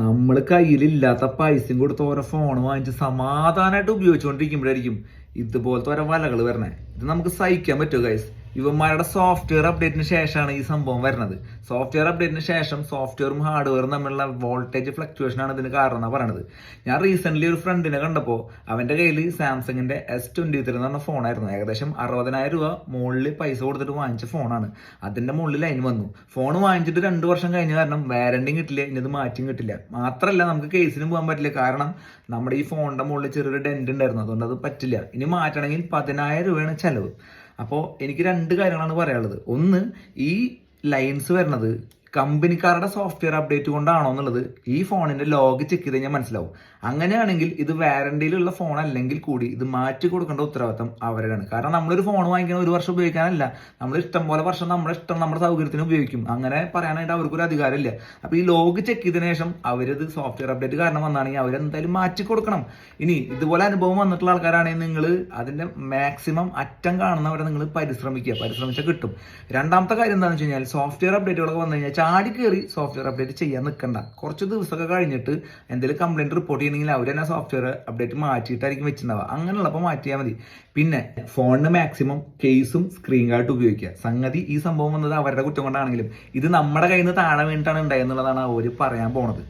നമ്മൾ കയ്യിലില്ലാത്ത പൈസയും കൊടുത്ത് ഓരോ ഫോൺ വാങ്ങിച്ച് സമാധാനമായിട്ട് ഉപയോഗിച്ചുകൊണ്ടിരിക്കുമ്പോഴായിരിക്കും ഇതുപോലത്തെ ഓരോ വലകൾ വരണേ. ഇത് നമുക്ക് സഹിക്കാൻ പറ്റുമോ ഗൈസ് ഇവന്മാരുടെ സോഫ്റ്റ്വെയർ അപ്ഡേറ്റിന് ശേഷമാണ് ഈ സംഭവം വരുന്നത്. സോഫ്റ്റ്വെയർ അപ്ഡേറ്റിന് ശേഷം സോഫ്റ്റ്വെയറും ഹാർഡ്വെയറും തമ്മിലുള്ള വോൾട്ടേജ് ഫ്ലക്ച്വേഷൻ ആണ് ഇതിന് കാരണം എന്നാണ് പറയണത്. ഞാൻ റീസെന്റ് ഒരു ഫ്രണ്ടിനെ കണ്ടപ്പോൾ അവന്റെ കയ്യിൽ സാംസങ്ങിന്റെ എസ് ട്വന്റി ത്രീ എന്ന് പറഞ്ഞ ഫോണായിരുന്നു ഏകദേശം അറുപതിനായിരം രൂപ മുകളിൽ പൈസ കൊടുത്തിട്ട് വാങ്ങിച്ച ഫോണാണ് അതിന്റെ മുകളിൽ ലൈൻ വന്നു. ഫോൺ വാങ്ങിച്ചിട്ട് രണ്ട് വർഷം കഴിഞ്ഞ കാരണം വാരണ്ടിയും കിട്ടില്ല ഇനി ഇത് മാറ്റിയും കിട്ടില്ല. മാത്രമല്ല നമുക്ക് കേസിനും പോകാൻ പറ്റില്ല. കാരണം നമ്മുടെ ഈ ഫോണിന്റെ മുകളിൽ ചെറിയൊരു ഡെന്റ് ഉണ്ടായിരുന്നു. അതുകൊണ്ട് അത് പറ്റില്ല. ഇനി മാറ്റണമെങ്കിൽ പതിനായിരം രൂപയാണ് ചെലവ്. അപ്പോൾ എനിക്ക് രണ്ട് കാര്യങ്ങളാണ് പറയാനുള്ളത്. ഒന്ന് ഈ ലൈൻസ് വരുന്നത് കമ്പനിക്കാരുടെ സോഫ്റ്റ്വെയർ അപ്ഡേറ്റ് കൊണ്ടാണോ എന്നുള്ളത് ഈ ഫോണിന്റെ ലോഗ് ചെക്ക് ചെയ്ത് കഴിഞ്ഞാൽ മനസ്സിലാവും. അങ്ങനെയാണെങ്കിൽ ഇത് വാറണ്ടിയിലുള്ള ഫോൺ അല്ലെങ്കിൽ കൂടി ഇത് മാറ്റി കൊടുക്കേണ്ട ഉത്തരവാദിത്തം അവരുടെയാണ് കാരണം നമ്മളൊരു ഫോൺ വാങ്ങിക്കുന്ന ഒരു വർഷം ഉപയോഗിക്കാനല്ല. നമ്മൾ ഇഷ്ടം പോലെ വർഷം നമ്മുടെ ഇഷ്ടം നമ്മുടെ സൗകര്യത്തിന് ഉപയോഗിക്കും. അങ്ങനെ പറയാനായിട്ട് അവർക്കൊരു അധികാരമില്ല അപ്പോൾ ഈ ലോഗ് ചെക്ക് ചെയ്തതിനു ശേഷം അവരത് സോഫ്റ്റ്വെയർ അപ്ഡേറ്റ് കാരണം വന്നാണെങ്കിൽ അവരെന്തായാലും മാറ്റി കൊടുക്കണം. ഇനി ഇതുപോലെ അനുഭവം വന്നിട്ടുള്ള ആൾക്കാരാണെങ്കിൽ നിങ്ങൾ അതിന്റെ മാക്സിമം അറ്റം കാണുന്നവരെ നിങ്ങൾ പരിശ്രമിക്കുക. പരിശ്രമിച്ചാൽ കിട്ടും. രണ്ടാമത്തെ കാര്യം എന്താണെന്ന് വെച്ച് കഴിഞ്ഞാൽ സോഫ്റ്റ്വെയർ അപ്ഡേറ്റുകളൊക്കെ വന്നു കഴിഞ്ഞാൽ ചാടി കയറി സോഫ്റ്റ്വെയർ അപ്ഡേറ്റ് ചെയ്യാൻ നിൽക്കണ്ട കുറച്ച് ദിവസമൊക്കെ കഴിഞ്ഞിട്ട് എന്തെങ്കിലും കംപ്ലൈന്റ് റിപ്പോർട്ട് ചെയ്യണമെങ്കിൽ അവർ തന്നെ സോഫ്റ്റ്വെയർ അപ്ഡേറ്റ് മാറ്റിയിട്ടായിരിക്കും വെച്ചിട്ടുണ്ടാവുക. അങ്ങനെയുള്ളപ്പോൾ മാറ്റിയാൽ മതി. പിന്നെ ഫോണിന് മാക്സിമം കേസും സ്ക്രീൻ ഗാർഡ് ഉപയോഗിക്കുക. സംഗതി ഈ സംഭവം വന്നത് അവരുടെ കുറ്റം കൊണ്ടാണെങ്കിലും ഇത് നമ്മുടെ കയ്യിൽ നിന്ന് താഴെ വേണ്ടിയിട്ടാണ് ഉണ്ടായെന്നുള്ളതാണ് അവർ പറയാൻ പോണത്.